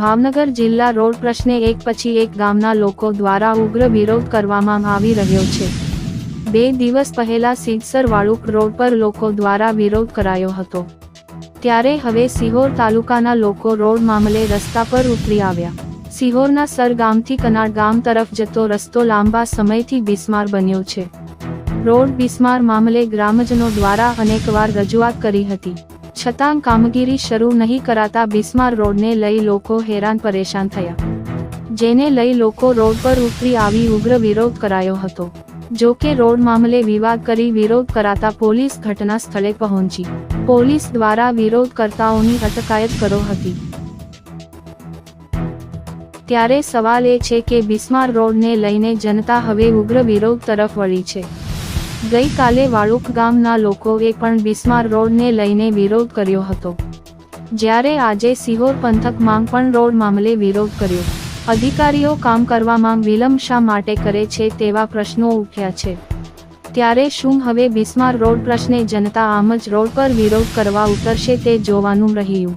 ભાવનગર જિલ્લા રોડ પ્રશ્ને એક પછી એક ગામના લોકો દ્વારા ઉગ્ર વિરોધ કરવામાં આવી રહ્યો છે. બે દિવસ પહેલા સિદ્સર વાળુક રોડ પર લોકો દ્વારા વિરોધ કરાયો હતો. ત્યારે હવે સિહોર તાલુકાના લોકો રોડ મામલે રસ્તા પર ઉતરી આવ્યા. સિહોરના સર ગામથી કનાડ ગામ તરફ જતો રસ્તો લાંબા સમયથી બિસ્માર બન્યો છે. રોડ બિસ્માર મામલે ગ્રામજનો દ્વારા અનેકવાર રજૂઆત કરી હતી. છતાં કામગીરી શરૂ નહીં કરાતા બિસ્માર રોડને લઈ લોકો હેરાન પરેશાન થયા. જેને લઈ લોકો રોડ પર ઉતરી આવી ઉગ્ર વિરોધ કરાયો હતો. જો કે રોડ મામલે વિવાદ કરી વિરોધ કરાતા પોલીસ ઘટના સ્થળે પહોંચી. પોલીસ દ્વારા વિરોધકર્તાઓની અટકાયત કરો હતી. ત્યારે સવાલ એ છે કે બિસ્માર રોડને લઈને જનતા હવે ઉગ્ર વિરોધ તરફ વળી છે. ગઈકાલે વાળુક ગામના લોકોએ પણ બિસ્માર રોડને લઈને વિરોધ કર્યો હતો. જ્યારે આજે સિહોર પંથકમાં પણ રોડ મામલે વિરોધ કર્યો. અધિકારીઓ કામ કરવામાં વિલંબ શા માટે કરે છે તેવા પ્રશ્નો ઉઠ્યા છે. ત્યારે શું હવે બિસ્માર રોડ પ્રશ્ને જનતા આમ જ રોડ પર વિરોધ કરવા ઉતરશે તે જોવાનું રહ્યું.